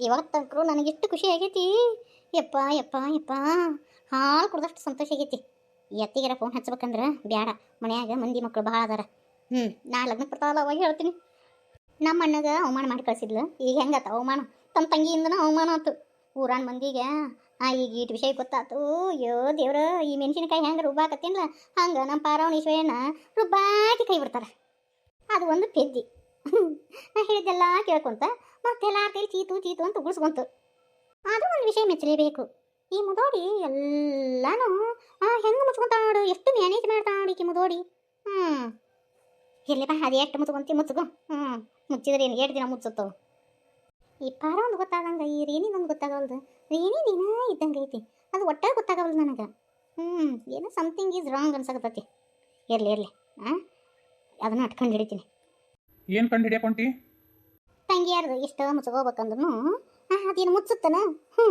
ಇವತ್ತಂಕರು ನನಗೆಷ್ಟು ಖುಷಿ ಆಗೈತಿ. ಯಪ್ಪ ಯಪ್ಪ ಯಪ್ಪ. ಹಾಲು ಕುಡ್ದಷ್ಟು ಸಂತೋಷ ಆಗೈತಿ. ಎತ್ತಿಗೆರ ಫೋನ್ ಹಚ್ಬೇಕಂದ್ರೆ ಬ್ಯಾಡ. ಮನ್ಯಾಗ ಮಂದಿ ಮಕ್ಕಳು ಭಾಳ ಅದಾರ. ಹ್ಞೂ ನಾ ಲಗ್ನಕ್ಕೆ ಬರ್ತಾವಲ್ಲ ಅವಾಗ ಹೇಳ್ತೀನಿ. ನಮ್ಮ ಅಣ್ಣಗೆ ಅವಮಾನ ಮಾಡಿ ಕಳ್ಸಿದ್ಲು. ಈಗ ಹೆಂಗತ್ತ ಅವಮಾನ? ತಮ್ಮ ತಂಗಿಯಿಂದನ ಅವಮಾನ ಆತು. ಊರಾನ್ ಮಂದಿಗೆ, ಆ, ಈಗ ಈಟ್ ವಿಷಯ ಗೊತ್ತಾತು. ಅಯ್ಯೋ ದೇವ್ರ, ಈ ಮೆಣಸಿನಕಾಯಿ ಹೆಂಗೆ ರುಬ್ಬಾಕತ್ತೀನಲ್ಲ ಹಂಗೆ ನಮ್ಮ ಪಾರವಣೇಶ್ವರನ ರುಬ್ಬಾಕಿ ಕೈ ಬಿಡ್ತಾರೆ. ಅದು ಒಂದು ಪೆದ್ದಿ. ನಾ ಹೇಳಿದ್ದೆಲ್ಲ ಕೇಳ್ಕೊಂತ ಮತ್ತೆಲ್ಲ ಕೈ ಚೀತು ಚೀತು ಅಂತ ಉಗುಳ್ಸ್ಕೊಂತು. ಅದು ಒಂದು ವಿಷಯ ಮೆಚ್ಚಲೇಬೇಕು. ಈ ಮುದೋಡಿ ಎಲ್ಲಾನು ಹೆಂಗೆ ಮುಚ್ಕೊತಾಡು ಎಷ್ಟು ಮ್ಯಾನೇಜ್ ಮಾಡ್ತಾ ನೋಡಿ ಈಕಿ ಮುದೋಡಿ. ಹ್ಞೂ ಇರ್ಲಿ ಬಾ, ಅದು ಎಷ್ಟು ಮುಚ್ಕೊಂತಿ ಮುಚ್ಕೊ ಹ್ಞೂ ಮುಚ್ಚಿದ್ರೆ ಏನು ಎರಡು ದಿನ ಮುಚ್ಚುತ್ತೋ. ಈ ಪಾರ ಒಂದು ಗೊತ್ತಾಗಂಗ ಈ ರೇಣಿನೊಂದು ಗೊತ್ತಾಗವಲ್ದು. ರೇಣಿ ದಿನ ಇದ್ದಂಗೆ ಐತಿ. ಅದು ಒಟ್ಟಾಗಿ ಗೊತ್ತಾಗವಲ್ದು ನನಗೆ. ಹ್ಞೂ ಏನೋ ಸಮಥಿಂಗ್ ಈಸ್ ರಾಂಗ್ ಅನ್ಸಕತ್ತೈತಿ. ಇರಲಿ ಇರಲಿ. ಹಾಂ ಅದನ್ನ ಅಟ್ಕೊಂಡು ಹಿಡಿತೀನಿ. ಏನು ಕಂಡು ಹಿಡಿಯಕೊಂಟಿ ತಂಗಿಯಾರ್ದು ಇಷ್ಟ ಮುಚ್ಕೋಬೇಕಂದ್ರೂ ಅದೇನು ಮುಚ್ಚುತ್ತನ? ಹ್ಞೂ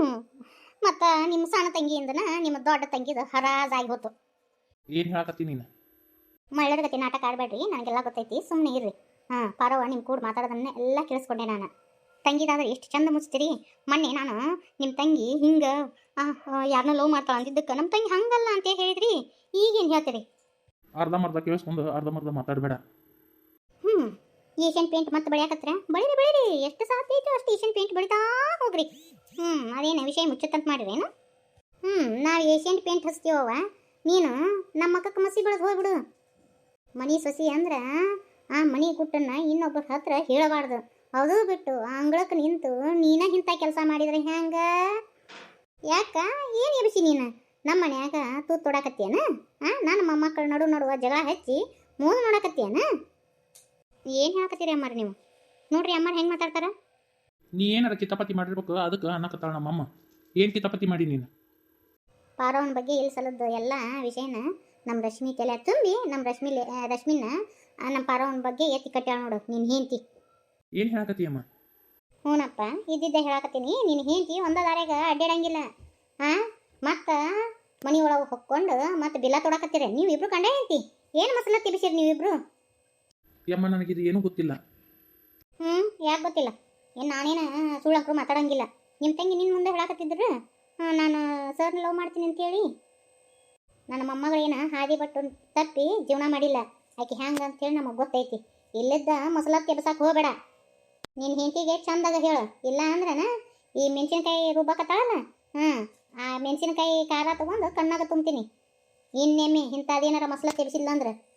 ಮತ್ತು ನಿಮ್ಮ ಸಣ್ಣ ತಂಗಿಯಿಂದನ ನಿಮ್ಮ ದೊಡ್ಡ ತಂಗಿದು ಹರಾಜಾಗಿ ಹೋತು. ಏನು ಹೇಳಕತ್ತಿ ನೀನು? ಮಳ್ಳರ ಗತಿ ನಾಟಕ ಆಡಬೇಡ್ರಿ ನನಗೆಲ್ಲ ಗೊತ್ತೈತಿ ಸುಮ್ಮನೆ ಇರ್ರಿ. ಹಾಂ ಪರವ ನಿಮ್ಮ ಕೂಡ ಮಾತಾಡೋದನ್ನ ಎಲ್ಲ ಕೇಳಿಸ್ಕೊಂಡೆ ನಾನು. ತಂಗಿದಾದ್ರೆ ಎಷ್ಟು ಚಂದ ಮುಚ್ತೀರಿ? ಮೊನ್ನೆ ನಾನು ನಿಮ್ಮ ತಂಗಿ ಹಿಂಗೆ ಯಾರನ್ನ ಲವ್ ಮಾಡ್ತಾಳ ಅಂದಿದ್ದಕ್ಕೆ ನಮ್ಮ ತಂಗಿ ಹಂಗಲ್ಲ ಅಂತ ಹೇಳಿದ್ರಿ. ಈಗೇನು ಹೇಳ್ತೀರಿ? ಅರ್ಧಂಬರ್ಧ ಕೇಳಿಸ್ಕೊಂಡು ಅರ್ಧಂಬರ್ಧ ಮಾತಾಡಬೇಡ. ಹ್ಞೂ ಏಷ್ಯನ್ ಪೇಂಟ್ ಮತ್ತೆ ಬಳಿಯಾಕತ್ರ? ಬಳಿರಿ ಬಳಿರಿ. ಎಷ್ಟು ಸಾಧ್ಯ ಐತೋ ಅಷ್ಟು ಏಷ್ಯನ್ ಪೇಂಟ್ ಬಳಿತಾ ಹೋಗ್ರಿ. ಹ್ಞೂ ಅದೇನು ವಿಷಯ ಮುಚ್ಚತ್ತಂತ ಮಾಡಿರೇನು? ಹ್ಞೂ ನಾವು ಏಷ್ಯನ್ ಪೇಂಟ್ ಹಚ್ತೀವವ ನೀನು ನಮ್ಮ ಮಕ್ಕಕ್ಕೆ ಮಸಿ ಬೆಳೆದು ಹೋಗ್ಬಿಡು. ಮನಿ ಸೊಸಿ ಅಂದ್ರೆ ಆ ಮನಿ ಗುಟ್ಟನ್ನು ಇನ್ನೊಬ್ಬರ ಹತ್ರ ಹೇಳಬಾರ್ದು. ಅದು ಬಿಟ್ಟು ಅಂಗಳಕ್ಕೆ ನಿಂತು ನೀನ ಇಂಥ ಕೆಲಸ ಮಾಡಿದ್ರೆ ಹೆಂಗೆ ಯಾಕ? ಏನು ಎಬಿಸಿ ನೀನು? ನಮ್ಮ ಮನ್ಯಾಗ ತೂತ್ ತೊಡಾಕತ್ತೇನ? ಹಾಂ ನಾನು ಮೊಮ್ಮಕ್ಕಳ ನಡು ನಡುವ ಜಗಳ ಹಚ್ಚಿ ಮೂದು ನೋಡಕತ್ತೇನ? ಏನು ಹೇಳಕತ್ತೀರಿ ಅಮ್ಮಾರ ನೀವು? ನೋಡ್ರಿ ಅಮ್ಮಾರ ಹೆಂಗೆ ಮಾತಾಡ್ತಾರ? ನೀ ಏನಾರ ಕಿತಾಪತಿ ಮಾಡಿರ್ಬೇಕು? ಅದಕ್ಕೆ ಅನ್ನಕತ್ತಾಳ ನಮ್ಮಮ್ಮ. ಏನು ಕಿತಾಪತಿ ಮಾಡಿ ನೀನು? ಪಾರವನ ಬಗ್ಗೆ ಇಲ್ಲಿ ಸಲದ್ದು ಎಲ್ಲ ವಿಷಯನ ನಮ್ಮ ರಶ್ಮಿ ತಲೆ ತುಂಬಿ ನಮ್ಮ ರಶ್ಮಿ ರಶ್ಮಿನ ನಮ್ಮ ಪಾರವನ ಬಗ್ಗೆ ಎತ್ತಿ ಕಟ್ಟಾಳ ನೋಡು ನೀನ್ ಹೆಂಡತಿ. ಏನು ಹೇಳಕತ್ತಿ ಅಮ್ಮ? ಹ್ಞೂನಪ್ಪ ಇದ್ದಿದ್ದೆ ಹೇಳಕತ್ತೀನಿ ನೀನ್ ಹೆಂಡತಿ ಒಂದ ದಾರ್ಯಾಗ ಅಡ್ಡಾಡಂಗಿಲ್ಲ ಹಾಂ ಮತ್ತು ಮನಿ ಒಳಗೆ ಹೊಕ್ಕೊಂಡು ಮತ್ತೆ ಬಿಲ್ಲ ತೊಡಕತ್ತೀರ? ನೀವಿಬ್ರು ಕಂಡ ಹೇಂತಿ ಏನು ಮಸಲ ತಿಳಿಸಿರಿ ನೀವಿಬ್ರು? ಯಮ್ಮ ನನಗಿದು ಏನೂ ಗೊತ್ತಿಲ್ಲ. ಹ್ಞೂ ಯಾಕೆ ಗೊತ್ತಿಲ್ಲ? ಏನು ನಾನೇನು ಸುಳ್ಳಂಕರು ಮಾತಾಡಂಗಿಲ್ಲ. ನಿಮ್ಮ ತಂಗಿ ನಿನ್ನ ಮುಂದೆ ಹೇಳಾಕತ್ತಿದ್ರು. ನಾನು ಸರ್ ಲವ್ ಮಾಡ್ತೀನಿ ಅಂತೇಳಿ. ನನ್ನ ಮೊಮ್ಮಗಳೇನ ಹಾದಿ ಬಟ್ಟು ತಪ್ಪಿ ಜೀವನ ಮಾಡಿಲ್ಲ. ಆಕೆ ಹ್ಯಾಂಗ ಅಂತೇಳಿ ನಮಗೆ ಗೊತ್ತೈತಿ. ಇಲ್ಲಿದ್ದ ಮಸಾಲ ಕೆಬಸಕ್ಕೆ ಹೋಗಬೇಡ. ನಿನ್ನ ಹೆಂಡತಿಗೆ ಚಂದಾಗ ಹೇಳು. ಇಲ್ಲ ಅಂದ್ರನ ಈ ಮೆಣಸಿನ್ಕಾಯಿ ರುಬ್ಬಕತ್ತಾಳಲ್ಲ? ಹಾಂ, ಆ ಮೆಣಸಿನ್ಕಾಯಿ ಖಾರ ತೊಗೊಂಡು ಕಣ್ಣಾಗ ತುಂಬ್ತೀನಿ. ಇನ್ನೇಮಿ ಇಂಥದ್ದೇನಾರ ಮೊಸಲ ತೆಬ್ಸಿಲ್ಲ ಅಂದ್ರೆ.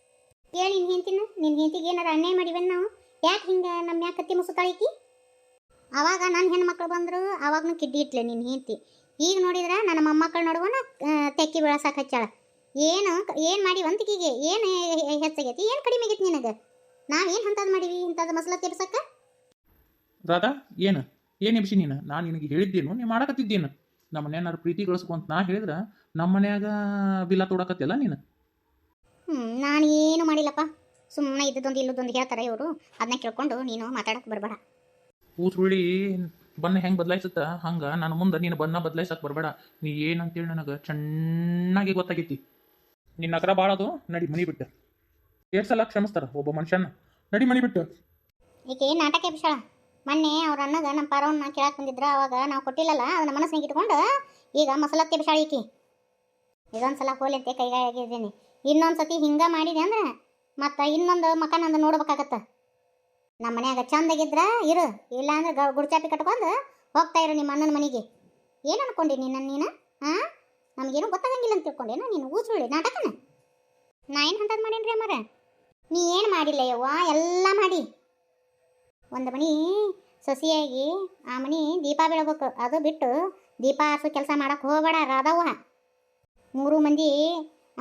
ಹೇಳಿ ನಿನ್ನ ಹೆಂಡತಿನ? ನಿನ್ನ ಹೆಂಡತಿಗೆ ಏನಾರ ಅನ್ಯಾಯ ಮಾಡಿವೆನ್ ನಾವು? ಯಾಕೆ ಹಿಂಗೆ ನಮ್ಮ ಯಾಕೆ ಕತ್ತಿ ಮುಸುತ್ತಾಳಿಕಿ ಅವಾಗ ನನ್ನ ಹೆಣ್ಮಕ್ಳು ಬಂದರು ಅವಾಗನು ಕಿಡ್ಡಿ ಇಟ್ಲೆ ನಿನ್ನ ಹೆಂಡತಿ. ಈಗ ನೋಡಿದ್ರೆ ನನ್ನ ಮೊಮ್ಮಕ್ಕಳ ನೋಡುವನ ತೆಕ್ಕಿ ಬೆಳಸಕ್ಕೆ ಹಚ್ಚಾಳ ಏನು ಏನು ಮಾಡಿ ಒಂತಿಕಿಗೆ ಏನು ಹೆಚ್ಚಾಗೈತಿ? ಏನು ಕಡಿಮೆ ಆಗೈತಿ ನಿನಗೆ? ನಾವೇನು ಅಂಥದ್ದು ಮಾಡೀವಿ? ಇಂಥದ್ದು ಮಸಾಲ ತೆಪ್ಸಕ್ಕೆ ರಾಧಾ ಏನು? ಏನು ಎಬ್ಸಿ ನೀನು? ನಾನು ನಿನಗೆ ಹೇಳಿದ್ದೇನು ನೀನು ಮಾಡಕತ್ತಿದ್ದೇನು? ನಮ್ಮ ಮನೆಯನ್ನಾರು ಪ್ರೀತಿ ಗಳಿಸ್ಕೊ ಅಂತ ನಾ ಹೇಳಿದ್ರೆ ನಮ್ಮ ಮನ್ಯಾಗ ಬಿಲ್ಲ ತೊಡಕತ್ತಿಲ್ಲ ನೀನು? ಹ್ಞೂ ನಾನು ಏನು ಮಾಡಿಲ್ಲಪ್ಪ ಸುಮ್ಮನೆ ಇದ್ದದೊಂದು ಇಲ್ಲದೊಂದು ಹೇಳ್ತಾರೆ ಇವರು. ಅದನ್ನ ಕೇಳ್ಕೊಂಡು ನೀನು ಮಾತಾಡಕ್ಕೆ ಬರಬೇಡ. ಊಸುರುಳಿ ಬಣ್ಣ ಹೆಂಗೆ ಬದಲಾಯಿಸುತ್ತ? ಹಂಗೆ ನಾನು ಮುಂದೆ ನೀನು ಬಣ್ಣ ಬದಲಾಯಿಸಕ್ಕೆ ಬರಬೇಡ. ನೀ ಏನಂತೇಳಿ ನನಗೆ ಚೆನ್ನಾಗಿ ಗೊತ್ತಾಗೈತಿ. ನಿನ್ನ ಹತ್ರ ಬಾಳದು ನಡಿ ಮನಿ ಬಿಟ್ಟು. ಎಷ್ಟು ಸಲ ಕ್ಷಮಿಸ್ತಾರ ಒಬ್ಬ ಮನುಷ್ಯನ ನಡಿ ಮನಿ ಬಿಟ್ಟು. ಈಕೆ ನಾಟಕ ಬಿಷಾಳ ಮೊನ್ನೆ ಅವ್ರ ಅಣ್ಣಗ ನಮ್ಮ ಪಾರವನ್ನ ಕೇಳಕ್ ಬಂದಿದ್ರ ಅವಾಗ ನಾವು ಕೊಟ್ಟಿಲ್ಲಲ್ಲ ಅದನ್ನ ಮನಸ್ಸಿನಾಗ ಇಟ್ಕೊಂಡು ಈಗ ಮಸಲತ್ತೆ ಬಿಷಾಳ ಈಕಿ. ಇದೊಂದ್ಸಲ ಹೋಲಿಂತೆ ಕೈಗಾಗಿದ್ದೀನಿ ಇನ್ನೊಂದು ಸತಿ ಹಿಂಗ ಮಾಡಿದೆ ಅಂದ್ರೆ ಮತ್ತು ಇನ್ನೊಂದು ಮಕ ನೋಡ್ಬೇಕಾಗತ್ತೆ. ನಮ್ಮ ಮನ್ಯಾಗ ಚಂದಾಗಿದ್ರ ಇರು ಇಲ್ಲ ಅಂದ್ರೆ ಗ ಗುಡ್ಚಾಪಿ ಕಟ್ಕೊಂಡು ಹೋಗ್ತಾ ಇರು ನಿಮ್ಮ ಅಣ್ಣನ ಮನೆಗೆ. ಏನು ಅನ್ಕೊಂಡಿ ನೀನು ನೀನು ಹಾಂ ನಮಗೇನು ಗೊತ್ತಾಗಂಗಿಲ್ಲ ಅಂತ ತಿಳ್ಕೊಂಡೇನು ನೀನು ಊಸುಳಿ ನಾಟಕನ? ನಾ ಏನು ಅಂತದ್ ಮಾಡೇನ್ರಿ ಅಮ್ಮರ? ನೀ ಏನು ಮಾಡಿಲ್ಲ ಯವ್ವ? ಎಲ್ಲ ಮಾಡಿ. ಒಂದು ಮನಿ ಸಸಿಯಾಗಿ, ಆ ಮನಿ ದೀಪ ಬೀಳ್ಬೇಕು ಅದು ಬಿಟ್ಟು ದೀಪ ಆರಿಸೋ ಕೆಲಸ ಮಾಡಕ್ಕೆ ಹೋಗಬೇಡ, ರಾಧವ್ವ. ಮೂರು ಮಂದಿ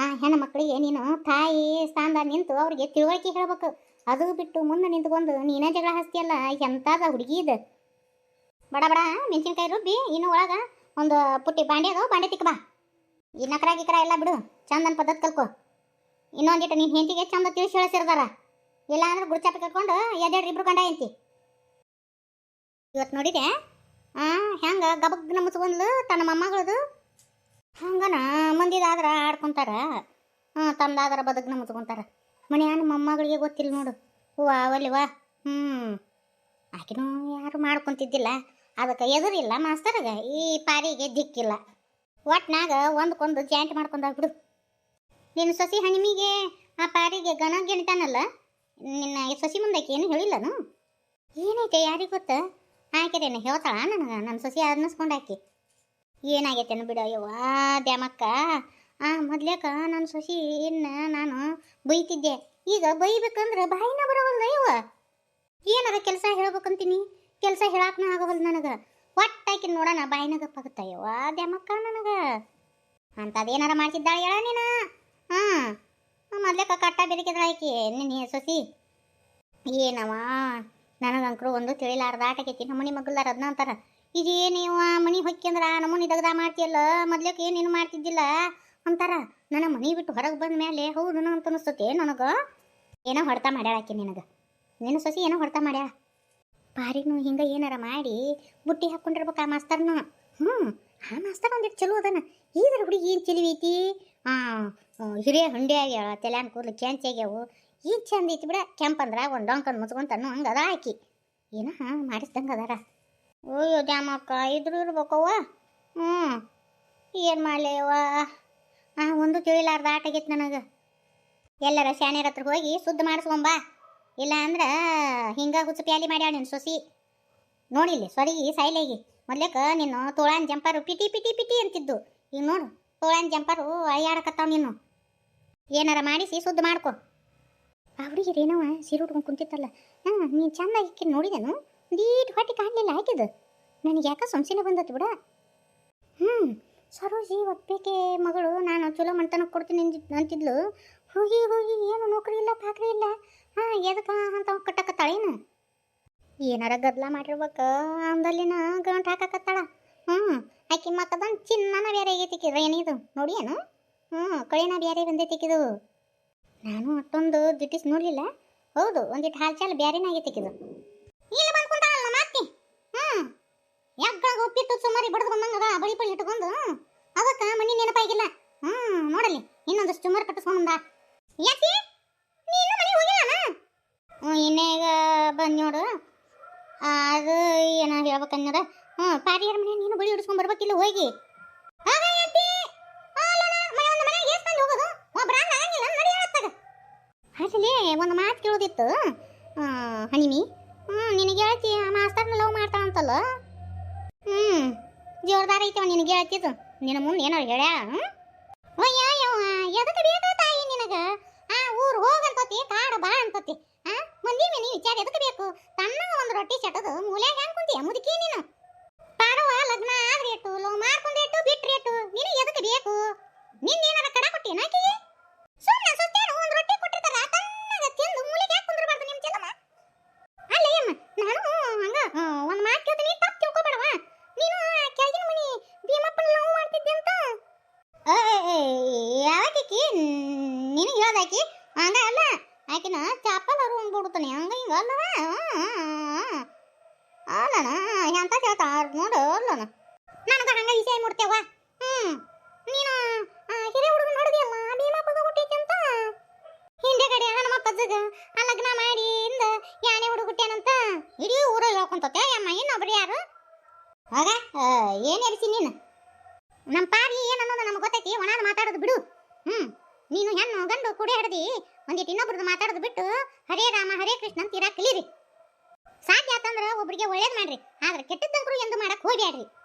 ಆ ಹೆಣ್ಣು ಮಕ್ಕಳಿಗೆ ನೀನು ತಾಯಿ ಸ್ಥಾನದಾಗ ನಿಂತು ಅವ್ರಿಗೆ ತಿಳುವಳಿಕೆ ಹೇಳ್ಬೇಕು. ಅದು ಬಿಟ್ಟು ಮುಂದೆ ನಿಂತ್ಕೊಂಡು ನೀನೇ ಜಗಳ ಹಸ್ತಿಯಲ್ಲ, ಎಂತಾದ ಹುಡುಗಿ ಇದು? ಬಡ ಬಡ, ಮೆಣಸಿನ್ಕಾಯಿ ರುಬ್ಬಿ, ಇನ್ನು ಒಳಗೆ ಒಂದು ಪುಟ್ಟಿ ಬಾಂಡೆ ಅದಾವ ಬಾಂಡೆ ತಿಕ್ಕ ಬಾ. ಈ ನಕರ ಗಿಕರ ಎಲ್ಲ ಬಿಡು, ಚಂದನ ಪದ್ಧತಿ ಕಲ್ಕೊ. ಇನ್ನೊಂದಿಟ್ಟು ನಿನ್ನ ಹೆಂಡತಿಗೆ ಚಂದ ತಿಳಿಸಿ ಹೇಳಿಸಿರ್ದಾರ. ಇಲ್ಲ ಅಂದ್ರೆ ಗುಡ್ಚಾಪಿ ಕರ್ಕೊಂಡು ಎದೇಡ್ರಿ ಇಬ್ರು ಗಂಡ ಐತಿ ಇವತ್ತು ನೋಡಿದೆ? ಹಾಂ ಹೆಂಗೆ ಗಬಗ್ ಗಬಗ್ನ ಮುಚ್ಕೊಂಡ್ಲು ತನ್ನ ಮೊಮ್ಮಗಳದು? ಮಂದಿದಾದ್ರ ಹ್ಞೂ ಹಾಂ ಬದುಕನ್ನ ಮುಚ್ಕೊಂತಾರ. ಮನ್ಯಾನ ಮೊಮ್ಮಗಳಿಗೆ ಗೊತ್ತಿಲ್ಲ ನೋಡು. ಹೂ ಅವಲ್ಲಿ ವಾ. ಹ್ಞೂ ಆಕಿನೂ ಯಾರು ಮಾಡ್ಕೊಂತಿದ್ದಿಲ್ಲ. ಅದಕ್ಕೆ ಎದುರಿಲ್ಲ ಮಾಸ್ತರಗ. ಈ ಪಾರಿಗೆ ದಿಕ್ಕಿಲ್ಲ. ಒಟ್ನಾಗ ಒಂದ್ಕೊಂದು ಜಾಯಿಂಟ್ ಮಾಡ್ಕೊಂಡ ಬಿಡು. ನಿನ್ನ ಸೊಸಿ ಹಣಿಮಿಗೆ ಆ ಪಾರಿಗೆ ಗಣ ಗೆಣಿತಾನಲ್ಲ ನಿನ್ನ ಸೊಸಿ ಮುಂದಕ್ಕೆ ಏನು ಹೇಳಿಲ್ಲನು ಏನೈತೆ ಯಾರಿಗೆ ಗೊತ್ತ? ಆಕೆರೇನು ಹೇಳ್ತಾಳ ನನಗೆ? ನನ್ನ ಸೊಸಿ ಅನ್ನಿಸ್ಕೊಂಡಾಕಿ ಏನಾಗೈತೇನು ಬಿಡ ಅಯ್ಯವ್ವ ದ್ಯಾಮಕ್ಕ? ಆ ಮೊದ್ಲೇಕ ನನ್ನ ಸೊಸಿ ಇನ್ನ ನಾನು ಬೈತಿದ್ದೆ. ಈಗ ಬೈಬೇಕಂದ್ರೆ ಬಾಯಿನ ಬರೋವಲ್ದ ಇವ ಏನದ ಕೆಲಸ ಹೇಳ್ಬೇಕಂತೀನಿ? ಕೆಲಸ ಹೇಳಾಕ್ನ ಆಗವಲ್ಲ ನನಗೆ? ಒಟ್ಟಾಕಿ ನೋಡೋಣ ಬಾಯಿನಾಗ ಪಗತ್ತ ಇವ ನನಗೆ? ಅಂಥದ್ದೇನಾರ ಮಾಡ್ತಿದ್ದಾಳೆ ಹೇಳ ನೀನು? ಹಾಂ ಮೊದ್ಲೇಕ ಕಟ್ಟ ಬೆರಕಿದ್ರ ಆಕಿ ನಿನ್ನ ಸೊಸಿ. ಏನವ ನನಗಂಕರು ಒಂದು ತಿಳಿಲಾರ್ದ ಆಟಕೈತಿ ನಮ್ಮನಿ ಮಗ್ಲಾರ ಅದನ್ನ ಅಂತಾರ. ಇದೇನೇವ ಮನಿ ಹೊಕ್ಕಿ ಅಂದ್ರ ನಮ್ಮನಿ ದಗ್ದ ಮಾಡ್ತಿಯಲ್ಲ? ಮೊದ್ಲಕ್ಕೆ ಏನೇನು ಮಾಡ್ತಿದ್ದಿಲ್ಲ? ಅಂತಾರ? ನನ್ನ ಮನೆ ಬಿಟ್ಟು ಹೊರಗೆ ಬಂದ ಮೇಲೆ ಹೌದು ಅಂತ ಅನಿಸ್ತತಿ ನನಗೆ. ಏನೋ ಹೊಡ್ತಾ ಮಾಡ್ಯಾಳ ಆಕಿ ನಿನಗೆ. ನಿನ್ನ ಸೊಸಿ ಏನೋ ಹೊಡ್ತಾ ಮಾಡ್ಯಾಳ. ಪಾರಿನು ಹಿಂಗೆ ಏನಾರ ಮಾಡಿ ಬುಟ್ಟಿ ಹಾಕ್ಕೊಂಡಿರ್ಬೇಕು ಆ ಮಾಸ್ತರ್ನು? ಹ್ಞೂ ಆ ಮಾಸ್ತರ್ ಒಂದಿಟ್ಟು ಚಲೋ ಅದನ. ಈದ್ರ ಹುಡುಗಿ ಏನು ಚಲುವೈತಿ ಹಿರಿಯ ಹಂಡಿ ಆಗ್ಯಾಳ, ತಲೆಯಾನ ಕೂದಲು ಕೆಂಚಿ ಆಗ್ಯಾವು. ಈಗ ಚಂದ ಐತಿ ಬಿಡ ಕೆಂಪಂದ್ರ ಒಂದು ಡೊಂಕಂದು ಮುಚ್ಕೊಂತನು ಹಂಗೆ ಅದ ಆಕಿ. ಏನೋ ಹಾಂ ಮಾಡಿಸ್ದಂಗೆ ಅದಾರ. ಓಯ್ಯೋ ದ್ಯಾಮಕ್ಕ, ಇದ್ರು ಇರ್ಬೇಕವ್ವ. ಹ್ಞೂ ಏನು ಮಾಡ್ಲೇವ ಆ, ಒಂದು ತಿಳಿಲಾರ್ದ ಆಟ ಆಗೈತೆ ನನಗೆ. ಎಲ್ಲರ ಶಾಣ್ಯರ ಹತ್ರ ಹೋಗಿ ಸುದ್ದ ಮಾಡಿಸ್ಕೊಂಬಾ ಇಲ್ಲ ಅಂದ್ರೆ ಹಿಂಗೆ ಹುಚ್ಚು ಪ್ಯಾಲಿ ಮಾಡ್ಯಾಳ ನಿನ್ನ ಸೊಸಿ. ನೋಡಿಲ್ಲಿ ಸ್ವರಿಗಿ ಸೈಲೇಗಿ ಮೊದ್ಲೇಕ ನೀನು ತೋಳಾನ್ ಜಂಪರು ಪಿಟಿ ಪಿಟಿ ಪಿಟಿ ಅಂತಿದ್ದು. ಈಗ ನೋಡು, ತೋಳಾನ್ ಜಂಪರು ಅಯ್ಯಾಡಕತ್ತಾವ ನೀನು. ಏನಾರ ಮಾಡಿಸಿ ಸುದ್ದಿ ಮಾಡ್ಕೊ. ಆ ಏನವ ಸೀರೆ ಉಟ್ಕೊಂಡು ಕುಂತಿತ್ತಲ್ಲ. ಹಾಂ, ನೀನು ಚಂದ ಇಕ್ಕಿ ನೋಡಿದೆನು? ದೀಟ್ ಹೊಟ್ಟೆ ಕಾಣಲಿಲ್ಲ ಹಾಕಿದ್ದು ನನಗೆ ಯಾಕೆ ಸೊಂಸಿನ ಬಂದತ್ತು ಬಿಡ. ಸರೋಜಿ, ಒಪ್ಪಿಗೆ ಮಗಳು, ನಾನು ಚಲೋ ಮಂತನ ಕೊಡ್ತೀನಿ ಅಂತಿದ್ಲು. ಹೋಗಿ ಹೋಗಿ, ಏನು ನೌಕರಿ ಇಲ್ಲ, ಪಾಕ್ರಿ ಇಲ್ಲ. ಹಾಂ, ಎದಕ್ಕೆ ಅಂತ ಕಟ್ಟಕತ್ತಾಳೇನು ಏನಾರ ಗದ್ಲ ಮಾಡಿರ್ಬೇಕು, ಅಂದಲ್ಲಿನ ಗಂಟು ಹಾಕಕತ್ತಾಳ. ಹ್ಞೂ ಆಕಿ ಮತ್ತದನ್ ಚಿನ್ನನ ಬೇರೆ ಆಗೈತಿಕಿದ ಏನಿದು ನೋಡಿ ಏನು? ಹ್ಞೂ ಕಳಿನ ಬೇರೆ ಬಂದೈತಿಕ್ಕಿದು ನಾನು ಅಷ್ಟೊಂದು ದಿಟ್ಟಿಸ್ ನೋಡಲಿಲ್ಲ. ಹೌದು ಒಂದಿಟ್ಟು ಹಾಲು ಚಾಲು ಬ್ಯಾರೇನ ಆಗೈತಿಕಿದು ಇಲ್ಲಿ ಬಂದು ಕುಂತಾಳಲ್ಲ ಮಾತಿ ಹ್ಞೂ ಯಾಕೆ ಉಪ್ಪಿಟ್ಟು ಸುಮಾರಿ ಬಡ್ದು ಬಂದಂಗದ ಬಳಿ ಪಳಿ ಇಟ್ಕೊಂಡು? ಅದಕ್ಕೆ ಮನಿ ನೆನಪಾಗಿಲ್ಲ ಹ್ಞೂ ನೋಡಲಿ ಇನ್ನೊಂದಷ್ಟು ಸುಮಾರು ಕಟ್ಟಿಸ್ಕೊಂಡ ಯಾಕೆ? ನೀನು ಮನೆ ಹೋಗಿಲ್ಲನ? ಹ್ಞೂ ಇನ್ನೇಗ ಬಂದು ನೋಡು. ಅದು ಏನ ಹೇಳ್ಬೇಕನ್ನದ? ಹ್ಞೂ ಪಾರಿಯರ ಮನೆ ನೀನು ಬಳಿ ಹಿಡಿಸ್ಕೊಂಡ್ ಬರ್ಬೇಕಿಲ್ಲ ಹೋಗಿ. ಅಲ್ಲಿ ಒಂದು ಮಾತು ಕೇಳೋದಿತ್ತು. ಆ, ಹನಿಮಿ ಹ್ಞೂ ನಿನಗೆ ಹೇಳ್ತಿ ಆ ಮಾಸ್ತರ್ನ ಲವ್ ಮಾಡ್ತಾಳಂತಲ್ಲ? ಹ್ಞೂ ಜೋರ್ದಾರ ಐತವ ನಿನಗೆ ಹೇಳ್ತಿದ್ದು. ನಿನ್ನ ಮುಂದೆ ಏನಾರು ಹೇಳ್ಯಾ? ಹ್ಞೂ ಅಯ್ಯ ಯವ್ವ ಎದಕ್ಕೆ ಬೇಕು ತಾಯಿ ನಿನಗ? ಆ, ಊರು ಹೋಗಂತತಿ, ಕಾಡು ಬಾ ಅಂತತಿ. ಆ, ಮಂದಿ ಮನಿ ವಿಚಾರ ಎದಕ್ಕೆ ಬೇಕು? ತಣ್ಣಗ ಒಂದು ರೊಟ್ಟಿ ಚಟದು ಮೂಲ್ಯಾಗ ಹ್ಯಾಂಗ ಕುಂತಿ ಮುದುಕಿ ನೀನು ಪಾಡವ ಲಗ್ನ ಆದ್ರಿ ಇಟ್ಟು ಲವ್ ಮಾಡ್ಕೊಂಡೇಟು ಬಿಟ್ರಿ ಇಟ್ಟು ನಿನಗೆ ಎದಕ್ಕೆ ಬೇಕು ನಿನ್ನ ಏನಾರ ಕಡ ಕೊಟ್ಟಿನ ಆಕಿಗೆ ಸುಮ್ಮನೆ ಸುತ್ತೇನು ಒಂದು ರೊಟ್ಟಿ ಕೊಟ್ಟಿರ್ತಾರ ತಣ್ಣಗ ತಿಂದು ಮೂಲೆಗೆ ಯಾಕೆ ಕುಂದ್ರಬಾರ್ದು ನಿಮ್ಮ ಚಂದಮ್ಮ ಅಲ್ಲ ಅಮ್ಮ ನಾನು ಹಂಗ ಒಂದು ಮಾತು ಕೇಳ್ತೀನಿ ತಪ್ಪು ತಿಳ್ಕೊಬೇಡವ ನೀನು ಆ ಕೆಳಗಿನ ಮನಿ ಭೀಮಪ್ಪನ ಲವ್ ಮಾಡ್ತಿದ್ದೆ ಅಂತ ಯಾವಾಕಿ ನಿನಗೆ ಹೇಳ್ದಾಕಿ ಹಂಗ ಅಲ್ಲ ಆಕಿನ ಚಾಪಲ್ ಅವ್ರು ಬಿಡ್ತಾನೆ ಹಂಗ ಹಿಂಗ ಅಲ್ಲವ ಅಲ್ಲನ ಕೇಳ್ತಾ ನೋಡು ಅಲ್ಲನ? ನನಗ ಹಂಗ ವಿಷಯ ಮುಡ್ತೇವ ಹ್ಮ್. ನೀನು ಹಿರಿಯ ಹುಡುಗ ನೋಡಿದೆಯಲ್ಲ ಭೀಮಪ್ಪಗ ಹುಟ್ಟೈತಿ ಅಂತ ಹಿಂದೆ ಕಡೆ ನಮ್ಮ ಆ ಲಗ್ನ ಮಾಡಿ ಇಂದ ಯಾನೆ ಹುಡುಗ ಹುಟ್ಟ್ಯಾನಂತ ಇಡೀ ಊರ ಹೇಳ್ಕೊಂತತೆ, ಅಮ್ಮ ಇನ್ನೊಬ್ರು ಯಾರು? ಆಗ ಏನ್ ಎರಿಸಿ ನೀನು? ನಮ್ಮ ಪಾರಿ ಏನು ನಮ್ಗೆ ಗೊತ್ತೈತಿ ಒಣಾದ ಮಾತಾಡೋದು ಬಿಡು. ಹ್ಮ್. ನೀನು ಹೆಣ್ಣು, ಗಂಡು, ಕುಡಿ, ಹಿಡ್ದಿ ಒಂದಿಟ್ಟು ಇನ್ನೊಬ್ರದ್ದು ಮಾತಾಡೋದು ಬಿಟ್ಟು, ಹರೇ ರಾಮ, ಹರೇ ಕೃಷ್ಣ ಅಂತ ಇರಾಕ್ ಕಲೀರಿ ಆತಂದ್ರೆ ಒಬ್ರಿಗೆ ಒಳ್ಳೇದು ಮಾಡ್ರಿ. ಆದ್ರೆ ಕೆಟ್ಟದ್ದಂಕರು ಎಂದು ಮಾಡಕ್ ಹೋಗ್ಬ್ಯಾಡ್ರಿ.